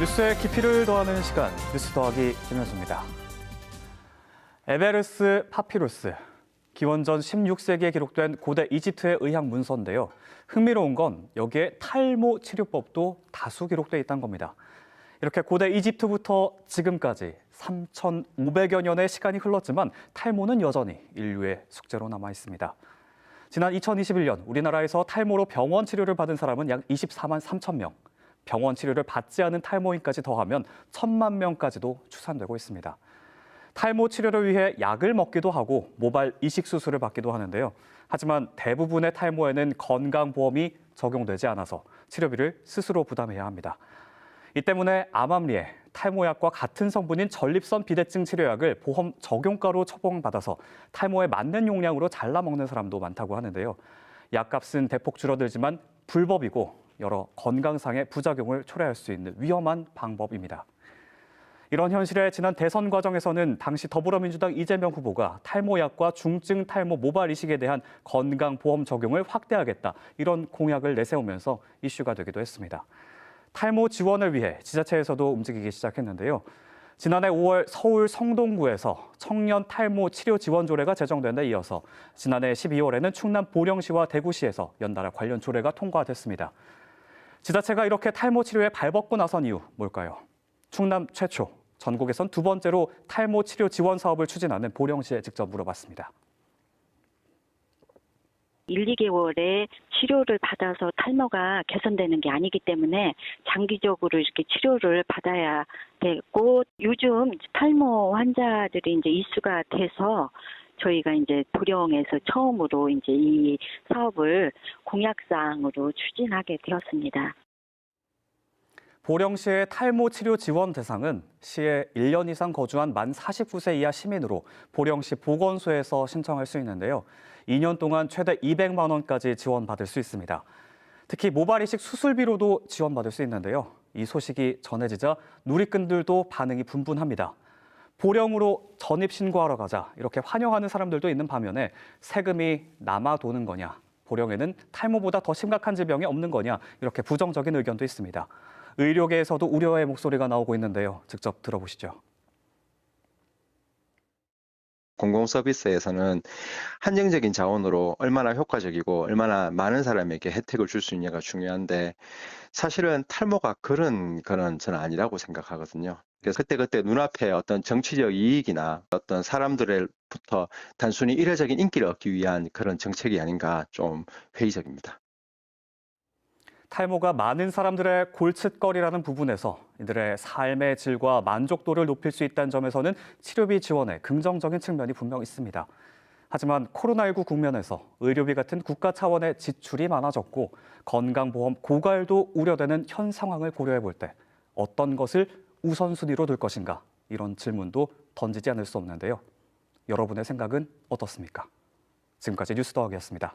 뉴스의 깊이를 더하는 시간, 뉴스 더하기 김현수입니다. 에베르스 파피루스, 기원전 16세기에 기록된 고대 이집트의 의학 문서인데요. 흥미로운 건 여기에 탈모 치료법도 다수 기록돼 있다는 겁니다. 이렇게 고대 이집트부터 지금까지 3,500여 년의 시간이 흘렀지만 탈모는 여전히 인류의 숙제로 남아 있습니다. 지난 2021년 우리나라에서 탈모로 병원 치료를 받은 사람은 약 24만 3천 명. 병원 치료를 받지 않은 탈모인까지 더하면 천만 명까지도 추산되고 있습니다. 탈모 치료를 위해 약을 먹기도 하고 모발 이식 수술을 받기도 하는데요. 하지만 대부분의 탈모에는 건강보험이 적용되지 않아서 치료비를 스스로 부담해야 합니다. 이 때문에 암암리에 탈모약과 같은 성분인 전립선 비대증 치료약을 보험 적용가로 처방받아서 탈모에 맞는 용량으로 잘라 먹는 사람도 많다고 하는데요. 약값은 대폭 줄어들지만 불법이고 여러 건강상의 부작용을 초래할 수 있는 위험한 방법입니다. 이런 현실에 지난 대선 과정에서는 당시 더불어민주당 이재명 후보가 탈모약과 중증 탈모 모발 이식에 대한 건강보험 적용을 확대하겠다 이런 공약을 내세우면서 이슈가 되기도 했습니다. 탈모 지원을 위해 지자체에서도 움직이기 시작했는데요. 지난해 5월 서울 성동구에서 청년 탈모 치료 지원 조례가 제정된 데 이어서 지난해 12월에는 충남 보령시와 대구시에서 연달아 관련 조례가 통과됐습니다. 지자체가 이렇게 탈모 치료에 발벗고 나선 이유 뭘까요? 충남 최초, 전국에선 두 번째로 탈모 치료 지원 사업을 추진하는 보령시에 직접 물어봤습니다. 1, 2개월에 치료를 받아서 탈모가 개선되는 게 아니기 때문에 장기적으로 이렇게 치료를 받아야 되고 요즘 탈모 환자들이 이제 이수가 돼서 저희가 이제 도령에서 처음으로 이제 이 사업을 공약사항으로 추진하게 되었습니다. 보령시의 탈모 치료 지원 대상은 시에 1년 이상 거주한 만 49세 이하 시민으로 보령시 보건소에서 신청할 수 있는데요. 2년 동안 최대 200만 원까지 지원받을 수 있습니다. 특히 모발 이식 수술비로도 지원받을 수 있는데요. 이 소식이 전해지자 누리꾼들도 반응이 분분합니다. 보령으로 전입 신고하러 가자 이렇게 환영하는 사람들도 있는 반면에 세금이 남아 도는 거냐, 보령에는 탈모보다 더 심각한 질병이 없는 거냐 이렇게 부정적인 의견도 있습니다. 의료계에서도 우려의 목소리가 나오고 있는데요. 직접 들어보시죠. 공공 서비스에서는 한정적인 자원으로 얼마나 효과적이고 얼마나 많은 사람에게 혜택을 줄 수 있냐가 중요한데 사실은 탈모가 그런 거는 저는 아니라고 생각하거든요. 그래서 그때그때 눈앞에 어떤 정치적 이익이나 어떤 사람들부터 단순히 일회적인 인기를 얻기 위한 그런 정책이 아닌가 좀 회의적입니다. 탈모가 많은 사람들의 골칫거리라는 부분에서 이들의 삶의 질과 만족도를 높일 수 있다는 점에서는 치료비 지원에 긍정적인 측면이 분명 있습니다. 하지만 코로나19 국면에서 의료비 같은 국가 차원의 지출이 많아졌고 건강보험 고갈도 우려되는 현 상황을 고려해 볼 때 어떤 것을 우선순위로 둘 것인가 이런 질문도 던지지 않을 수 없는데요. 여러분의 생각은 어떻습니까? 지금까지 뉴스 더하기였습니다.